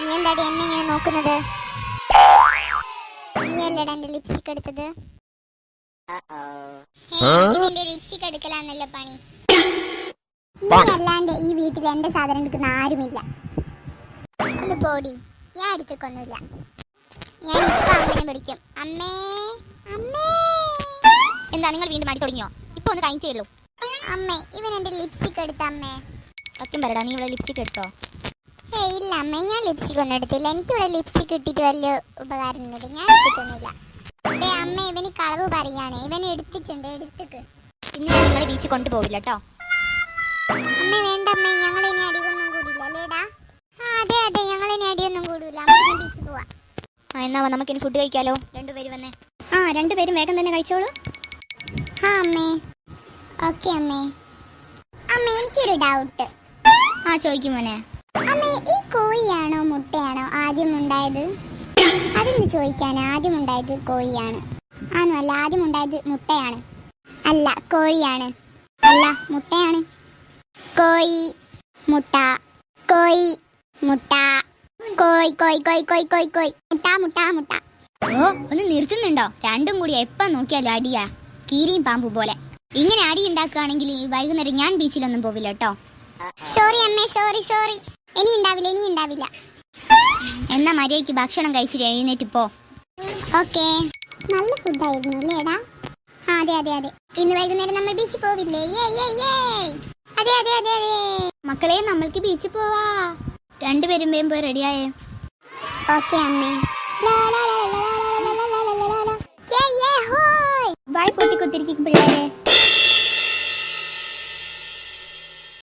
നീ എന്താടി എന്നെ ഇങ്ങനെ നോക്കുന്നത് നീ അല്ലടാ എന്റെ ലിപ്സ്റ്റിക് എടുത്തത് നിന്റെ ലിപ്സ്റ്റിക് എടുക്കലാന്നല്ലോ പണി? നീ അല്ലാണ്ട് ഈ വീട്ടിൽ എന്റെ സാധനം എടുക്കുന്ന ആരുമില്ല. ഒന്ന് പോടി ഞാൻ എടുക്കൊന്നുമില്ല ഞാൻ ഇപ്പൊ അമ്മനെ വിളിക്കും. അമ്മേ അമ്മേ. എന്താ നിങ്ങൾ വീണ്ടും അടി തുടങ്ങിയോ? ഇപ്പൊ ഒന്ന് കഴിഞ്ഞേ ഉള്ളൂ. അമ്മേ ഇവൻ എന്റെ ലിപ്സ്റ്റിക് എടുത്ത അമ്മേ. സത്യം പറയടാ നീ ഇവിടെ ലിപ്സ്റ്റിക് എടുത്തോ? അമ്മേ ഞാൻ ലിപ്സ്റ്റിക് ഒന്നും എടുത്തില്ല. എനിക്കിവിടെ ലിപ്സ്റ്റിക് ഇട്ടിട്ട് വലിയ ഉപകാരമൊന്നുമില്ല. ഞാൻ എടുത്തിട്ടൊന്നുമില്ല. ഏ അമ്മ ഇവന് കളവ് പറയാണ്. ഇവൻ എടുത്തിട്ടുണ്ട് എടുത്തിട്ട്. ഇന്ന് ഞാൻ നിങ്ങളെ ബീച്ചിൽ കൊണ്ടുപോകില്ല കേട്ടോ അമ്മ വേണ്ട അമ്മ ഞങ്ങൾ ഇനി അടിയൊന്നും കൂടില്ല അല്ലേടാ ആ അതെ അതെ ഞങ്ങൾ ഇനി അടിയൊന്നും കൂടില്ല നമുക്ക് ബീച്ചിൽ പോവാം. ആ എന്നാ വാ, നമുക്കിനി ഫുഡ് കഴിക്കാലോ. രണ്ടുപേരും വന്നേ. ആ രണ്ടുപേരും വേഗം തന്നെ കഴിച്ചോളൂ. ആ അമ്മേ. ഓക്കെ അമ്മേ. അമ്മ എനിക്കൊരു ഡൗട്ട് ആ ചോദിക്കും മോനെ. അമ്മേ ഈ കോഴിയാണോ മുട്ടയാണോ ആദ്യം ഉണ്ടായത് അതെന്ന് ചോദിക്കാൻ ആദ്യം ഉണ്ടായത് കോഴിയാണ്. ആണോ അല്ല ആദ്യം ഉണ്ടായത് മുട്ടയാണ്. അല്ല കോഴിയാണ്. അല്ല മുട്ടയാണ്. കോഴി മുട്ട. കോഴി മുട്ട. കോഴി കോഴി കോഴി കോഴി കോഴി കോഴി. മുട്ട മുട്ട മുട്ട. ഓ ഒന്ന് നിർത്തുന്നുണ്ടോ? രണ്ടും കൂടി എപ്പം നോക്കിയാലും അടിയാ. കീരിയും പാമ്പ് പോലെ. ഇങ്ങനെ അടി ഉണ്ടാക്കുകയാണെങ്കിൽ ഈ വൈകുന്നേരം ഞാൻ ബീച്ചിലൊന്നും പോവില്ല കേട്ടോ. സോറി അമ്മേ സോറി സോറി ഇനി ഉണ്ടാവില്ല ഇനി ഉണ്ടാവില്ല എന്നാ മര്യാദയ്ക്ക് ഭക്ഷണം കഴിച്ചിട്ട് എഴുന്നേറ്റ് പോ ഓക്കെ നല്ല ഫുഡായിരുന്നു അല്ലേടാ അതെ അതെ അതെ ഇന്ന് വൈകുന്നേരം നമ്മൾ ബീച്ചിൽ പോവില്ലേ അതെ അതെ അതെ അതെ മക്കളെ നമ്മൾക്ക് ബീച്ചിൽ പോവാ രണ്ടുപേരും റെഡി റെഡിയായേ ഓക്കെ അമ്മേ കുട്ടി പൊട്ടിക്കൊത്തിരിക്കും പിള്ളേരെ